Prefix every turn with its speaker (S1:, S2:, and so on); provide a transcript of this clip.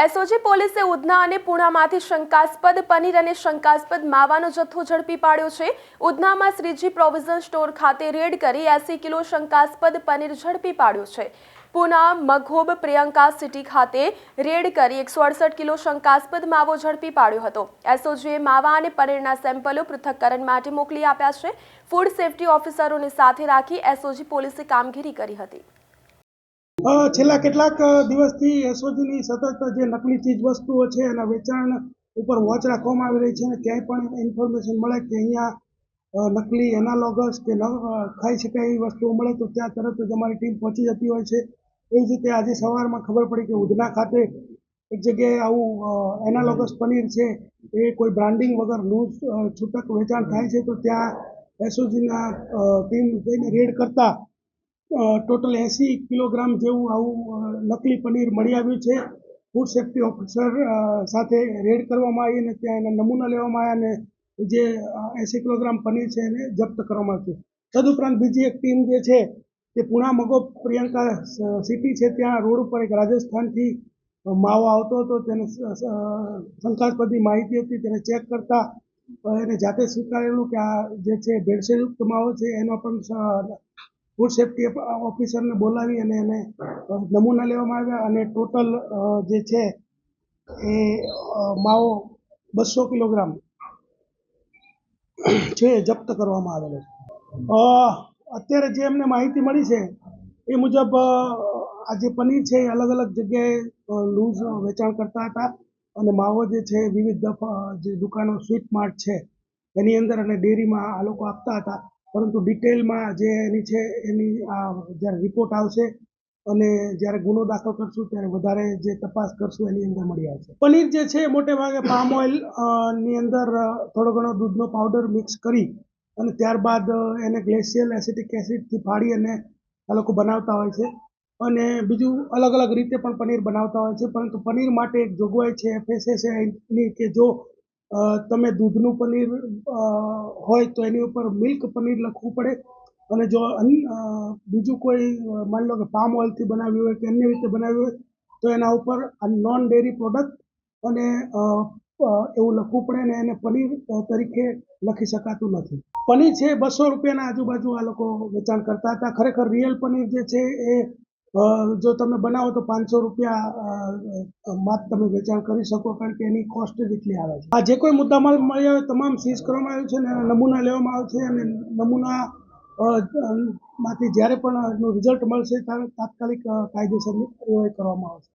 S1: SOG પોલીસે ઉધના અને પુણામાંથી શંકાસ્પદ પનીર અને શંકાસ્પદ માવાનો જથ્થો ઝડપી પાડ્યો છે. ઉધનામાં શ્રીજી પ્રોવિઝન સ્ટોર ખાતે રેડ કરી એસી કિલો શંકાસ્પદ પનીર ઝડપી પાડ્યો છે. પુના, મઘોબ, પ્રિયંકા સિટી ખાતે રેડ કરી એકસો અડસઠ કિલો શંકાસ્પદ માવો ઝડપી પાડ્યો હતો. એસઓજીએ માવા અને પનીરના સેમ્પલો પૃથ્થકરણ માટે મોકલી આપ્યા છે. ફૂડ સેફટી ઓફિસરોને સાથે રાખી એસઓજી પોલીસે કામગીરી કરી હતી.
S2: છેલ્લા કેટલાક દિવસથી એસઓજીની સતત જે નકલી ચીજ વસ્તુઓ છે એના વેચાણ ઉપર વોચ રાખવામાં આવી રહી છે અને ક્યાંય પણ ઇન્ફોર્મેશન મળે કે અહીંયા નકલી એનાલોગસ કે ખાઈ શકાય એવી વસ્તુઓ મળે તો ત્યાં તરત જ અમારી ટીમ પહોંચી જતી હોય છે. એ જ રીતે આજે સવારમાં ખબર પડી કે ઉધના ખાતે એક જગ્યાએ આવું એનાલોગસ પનીર છે એ કોઈ બ્રાન્ડિંગ વગર લૂઝ છૂટક વેચાણ થાય છે તો ત્યાં એસઓજીના ટીમ જઈને રેડ કરતા ટોટલ એંસી કિલોગ્રામ જેવું આવું નકલી પનીર મળી આવ્યું છે. ફૂડ સેફ્ટી ઓફિસર સાથે રેડ કરવામાં આવી અને ત્યાં એના નમૂના લેવામાં આવ્યા અને જે એંસી કિલોગ્રામ પનીર છે એને જપ્ત કરવામાં આવ્યું તદુપરાંત બીજી એક ટીમ જે છે, તે પુણા મગો પ્રિયંકા સિટી છે, ત્યાં રોડ ઉપર એક રાજસ્થાનથી માવો આવતો હતો. તેને શંકાસ્પદની માહિતી હતી. તેને ચેક કરતા એને જાતે સ્વીકારેલું કે આ જે છે, ભેળસેળયુક્ત માવો છે, એનો પણ ફૂડ સેફ્ટી ઓફિસરને બોલાવી અને એને નમૂના લેવામાં આવ્યા અને ટોટલ જે છે એ માવો બસો કિલોગ્રામ છે, જપ્ત કરવામાં આવેલો છે. અત્યારે જે અમને માહિતી મળી છે એ મુજબ આ જે પનીર છે એ અલગ અલગ જગ્યાએ લૂઝ વેચાણ કરતા હતા અને માવો જે છે વિવિધ જે દુકાનો, સ્વીટ માર્ટ છે એની અંદર અને ડેરીમાં આ લોકો આપતા હતા. પરંતુ ડિટેલમાં જે એની છે, એની આ જ્યારે રિપોર્ટ આવશે અને જ્યારે ગુનો દાખલ કરશું, ત્યારે વધારે જે તપાસ કરશું, એની અંદર મળી આવશે. પનીર જે છે મોટે ભાગે પામ ઓઇલની અંદર થોડો ઘણો દૂધનો પાવડર મિક્સ કરી અને ત્યારબાદ એને ગ્લેશિયલ એસિટિક એસિડથી ફાડી અને આ લોકો બનાવતા હોય છે. અને બીજું અલગ અલગ રીતે પણ પનીર બનાવતા હોય છે, પરંતુ પનીર માટે એક જોગવાઈ છે એફએસએસઆઈની કે જો તમે દૂધનું પનીર હોય તો એની ઉપર મિલ્ક પનીર લખવું પડે. અને જો બીજું કોઈ, માની લો કે પામ ઓઇલથી બનાવ્યું હોય કે અન્ય રીતે બનાવ્યું હોય, તો એના ઉપર નોન ડેરી પ્રોડક્ટ અને એવું લખવું પડે ને એને પનીર તરીકે લખી શકાતું નથી. પનીર છે બસો રૂપિયાના આજુબાજુ આ લોકો વેચાણ કરતા હતા. ખરેખર રિયલ પનીર જે છે એ જો તમે બનાવો તો પાંચસો રૂપિયા અ, તમે વેચાણ કરી શકો કારણ કે એની કોસ્ટ જ આવે છે. આ જે કોઈ મુદ્દામાલ મળ્યા હોય તમામ સીઝ કરવામાં આવ્યું છે અને નમૂના લેવામાં આવશે અને નમૂના માંથી જ્યારે પણ એનું રિઝલ્ટ મળશે ત્યારે તાત્કાલિક કાયદેસરની કાર્યવાહી કરવામાં આવશે.